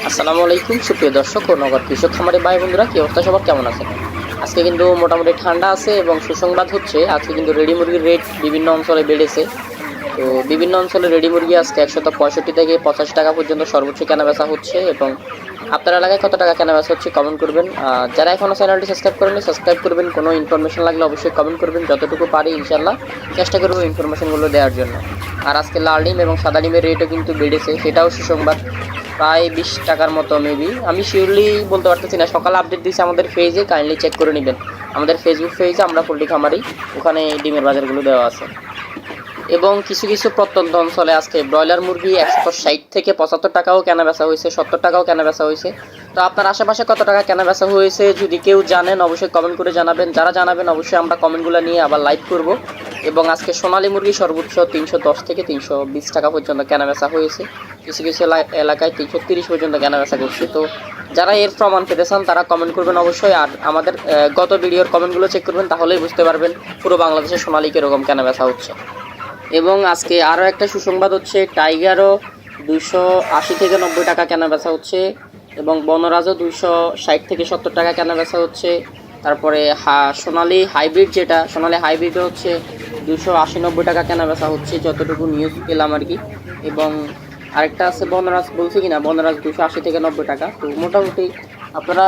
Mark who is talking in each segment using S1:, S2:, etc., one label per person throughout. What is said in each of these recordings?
S1: আসসালামু আলাইকুম, সুপ্রিয় দর্শক ও নগর কৃষক খামারে ভাই বন্ধুরা, কি অবস্থা সবার? কেমন আছেন? আজকে কিন্তু মোটামুটি ঠান্ডা আছে এবং সুসংবাদ হচ্ছে, আজকে কিন্তু রেডি মুরগির রেট বিভিন্ন অঞ্চলে বেড়েছে। তো বিভিন্ন অঞ্চলে রেডি মুরগি আজকে একশত পঁয়ষট্টি থেকে পঁচাশি টাকা পর্যন্ত সর্বোচ্চ কেনা বেচা হচ্ছে এবং আপনার এলাকায় কত টাকা কেনা বেচা হচ্ছে কমেন্ট করবেন। যারা এখনও চ্যানেলটি সাবস্ক্রাইব করেনি সাবস্ক্রাইব করবেন। কোনো ইনফরমেশন লাগলে অবশ্যই কমেন্ট করবেন, যতটুকু পারি ইনশাল্লাহ চেষ্টা করব ইনফরমেশনগুলো দেওয়ার জন্য। আর আজকে লাল ডিম এবং সাদা ডিমের রেটও কিন্তু বেড়েছে, সেটাও সুসংবাদ। প্রায় বিশ টাকার মতো মেবি আমি শিওরলি বলতে পারতেছি না, সকালে আপডেট দিয়েছি আমাদের পেজে কাইন্ডলি চেক করে নেবেন। আমাদের ফেসবুক পেজে আমরা পোলট্রি খামারি, ওখানে ডিমের বাজারগুলো দেওয়া আছে। এবং কিছু কিছু প্রত্যন্ত অঞ্চলে আজকে ব্রয়লার মুরগি একশো ষাট থেকে পঁচাত্তর টাকাও কেনা বেচা হয়েছে, সত্তর টাকাও কেনা বেচা হয়েছে। তো আপনার আশেপাশে কত টাকা কেনা বেচা হয়েছে, যদি কেউ জানেন, অবশ্যই কমেন্ট করে জানাবেন। যারা জানাবেন, অবশ্যই আমরা কমেন্টগুলো নিয়ে আবার লাইভ করব। এবং আজকে সোনালী মুরগি সর্বোচ্চ তিনশো দশ থেকে তিনশো বিশ টাকা পর্যন্ত কেনা বেচা হয়েছে। কিছু কিছু এলাকায় তিনশো তিরিশ পর্যন্ত কেনা বেচা করছে। তো যারা এর প্রমাণ পেতে চান, তারা কমেন্ট করবেন অবশ্যই। আর আমাদের গত ভিডিওর কমেন্টগুলো চেক করবেন, তাহলেই বুঝতে পারবেন পুরো বাংলাদেশে সোনালী কীরকম কেনা বেচা হচ্ছে। এবং আজকে আরও একটা সুসংবাদ হচ্ছে, টাইগারও দুশো আশি থেকে নব্বই টাকা কেনা বেচা হচ্ছে, এবং বনরাজও দুশো ষাট থেকে সত্তর টাকা কেনা বেচা হচ্ছে। তারপরে হা, সোনালি হাইব্রিড যেটা, সোনালি হাইব্রিডও হচ্ছে দুশো আশি নব্বই টাকা কেনা বেচা হচ্ছে, যতটুকু নিউজ পেলাম আর কি। এবং আরেকটা আছে বনরাজ বলছি কি না বনরাজ দুশো আশি থেকে নব্বই টাকা। তো মোটামুটি আপনারা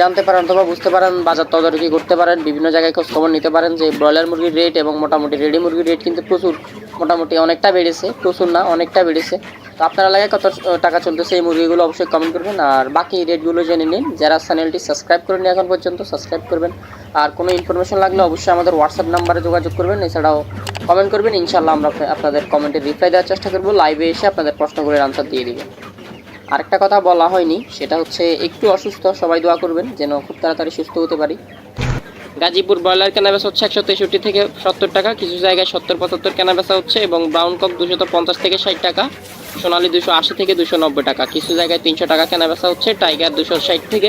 S1: জানতে পারেন অথবা বুঝতে পারেন, বাজার তদারকি করতে পারেন, বিভিন্ন জায়গায় খোঁজ খবর নিতে পারেন যে ব্রয়লার মুরগির রেট এবং মোটামুটি রেডি মুরগির রেট কিন্তু প্রচুর, মোটামুটি অনেকটা বেড়েছে, প্রচুর না, অনেকটা বেড়েছে। তো আপনার এলাকায় কত টাকা চলতেছে এই মুরগিগুলো অবশ্যই কমেন্ট করবেন। আর বাকি রেটগুলো জেনে নিন। যারা চ্যানেলটি সাবস্ক্রাইব করেনি এখন পর্যন্ত সাবস্ক্রাইব করবেন। আর কোনো ইনফরমেশন লাগলে অবশ্যই আমাদের হোয়াটসঅ্যাপ নাম্বারে যোগাযোগ করবেন, এছাড়াও কমেন্ট করবেন ইনশাল্লাহ আমরা আপনাদের কমেন্টের রিপ্লাই দেওয়ার চেষ্টা করব লাইভে এসে আপনাদের প্রশ্নগুলোর আনসার দিয়ে দিবেন আরেকটা কথা বলা হয়নি, সেটা হচ্ছে একটু অসুস্থ, সবাই দোয়া করবেন, যেন খুব তাড়াতাড়ি সুস্থ হতে পারি। গাজীপুর ব্রয়লার কেনাবেচা হচ্ছে একশো তেষট্টি থেকে সত্তর টাকা, কিছু জায়গায় সত্তর পঁচাত্তর কেনাবেচা হচ্ছে, এবং ব্রাউন কক দুশো পঞ্চাশ থেকে ষাট টাকা, সোনালি দুশো আশি থেকে দুশো নব্বই টাকা, কিছু জায়গায় তিনশো টাকা কেনাবেচা হচ্ছে, টাইগার দুশো ষাট থেকে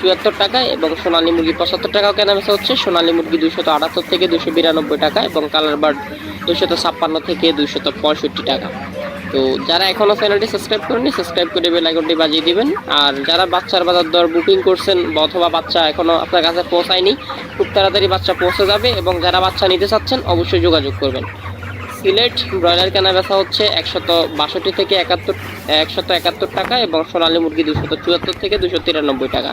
S1: চুয়াত্তর টাকা এবং সোনালী মুরগি পঁচাত্তর টাকাও কেনা বেচা হচ্ছে। সোনালী মুরগি দুশত আটাত্তর থেকে দুশো বিরানব্বই টাকা এবং কালার বার্ড দুশত ছাপ্পান্ন থেকে দুশত পঁয়ষট্টি টাকা। তো যারা এখনও চ্যানেলটি সাবস্ক্রাইব করেনি সাবস্ক্রাইব করে বেল আইকনটি বাজিয়ে দিবেন। আর যারা বাচ্চার বাজার দর বুকিং করছেন অথবা বাচ্চা এখনও আপনার কাছে পৌঁছায়নি, খুব তাড়াতাড়ি বাচ্চা পৌঁছে যাবে এবং যারা বাচ্চা নিতে চাচ্ছেন অবশ্যই যোগাযোগ করবেন। সিলেট ব্রয়লার কেনা বেচা হচ্ছে একশত বাষট্টি থেকে একাত্তর, একশত একাত্তর টাকা এবং সোনালী মুরগি দুশত চুয়াত্তর থেকে দুশো তিরানব্বই টাকা।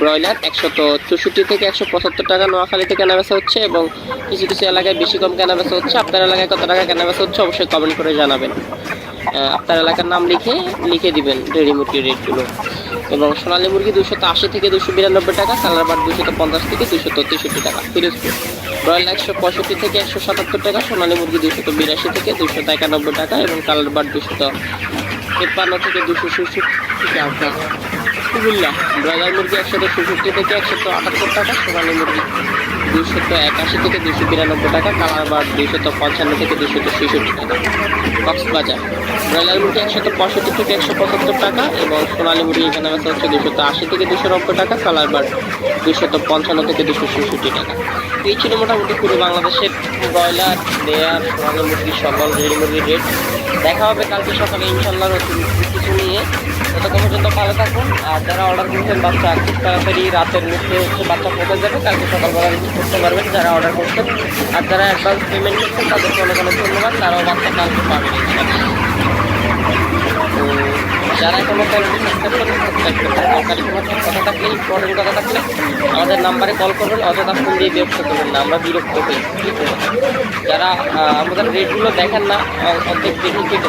S1: ব্রয়লার একশত চৌষট্টি থেকে একশো পঁচাত্তর টাকা নোয়াখালীতে কেনাবেচা হচ্ছে এবং কিছু কিছু এলাকায় বেশি কম কেনাবেচা হচ্ছে। আপনার এলাকায় কত টাকা কেনাবেচা হচ্ছে অবশ্যই কমেন্ট করে জানাবেন। আপনার এলাকার নাম লিখে লিখে দিবেন রেডি মুরগির রেটগুলো। এবং সোনালী মুরগি দুশত আশি থেকে দুশো বিরানব্বই টাকা কালার বার্ড দুশত পঞ্চাশ থেকে দুশত তেষট্টি টাকা। ফিরোজপুর ব্রয়লার একশো পঁয়ষট্টি থেকে একশো সাতাত্তর টাকা, সোনালী মুরগি দুশত বিরাশি থেকে দুশত একানব্বই টাকা এবং কালার বার্ড দুশত তেপ্পান্ন থেকে দুশো ষষট্টি টাকা। কুমিল্লা ব্রয়লার মুরগি একশত ষষট্টি থেকে একশো আটাত্তর টাকা, সোনালী মুরগি দুশত একাশি থেকে দুশো বিরানব্বই টাকা কালার বার্ড দুশত পঞ্চান্ন থেকে দুশত ছেষট্টি টাকা। কক্সবাজার। ব্রয়লার মুরগি একশত পঁয়ষট্টি থেকে একশো পঁচাত্তর টাকা এবং সোনালী মুরগি এখানে আছে হচ্ছে দুশত আশি থেকে দুশো নব্বই টাকা কালার বার্ড দুশত পঞ্চান্ন থেকে দুশো ছেষট্টি টাকা। এই ছিল মোটামুটি পুরো বাংলাদেশের ব্রয়লার, লেয়ার, সোনালী মুরগি সকল রেডি মুরগির রেট দেখা হবে কালকে সকালে, ইনশাল্লাহ নতুন কিছু নিয়ে। ততক্ষণ পর্যন্ত ভালো থাকুন। আর যারা অর্ডার করছেন, বাচ্চা খুব তাড়াতাড়ি রাতের মধ্যে হচ্ছে বাচ্চা পৌঁছে যাবে। কালকে সকালবেলা রিসিভ করতে পারবেন যারা অর্ডার করছেন। আর যারা অ্যাডভান্স পেমেন্ট করছেন, তাদেরকে অনেক অনেক ধন্যবাদ। তারাও বাচ্চা কালকে। তো যারা এখনও চ্যানেলটি সাবস্ক্রাইব কোনো কথা থাকলে ইম্পর্টেন্ট কথা থাকলে আমাদের নাম্বারে কল করবেন, অযথা ফোন দিয়ে বিরক্ত করবেন না। আমরা বিরক্ত করি? যারা আমাদের রেটগুলো দেখেন না অর্ধেক দেখে কেটে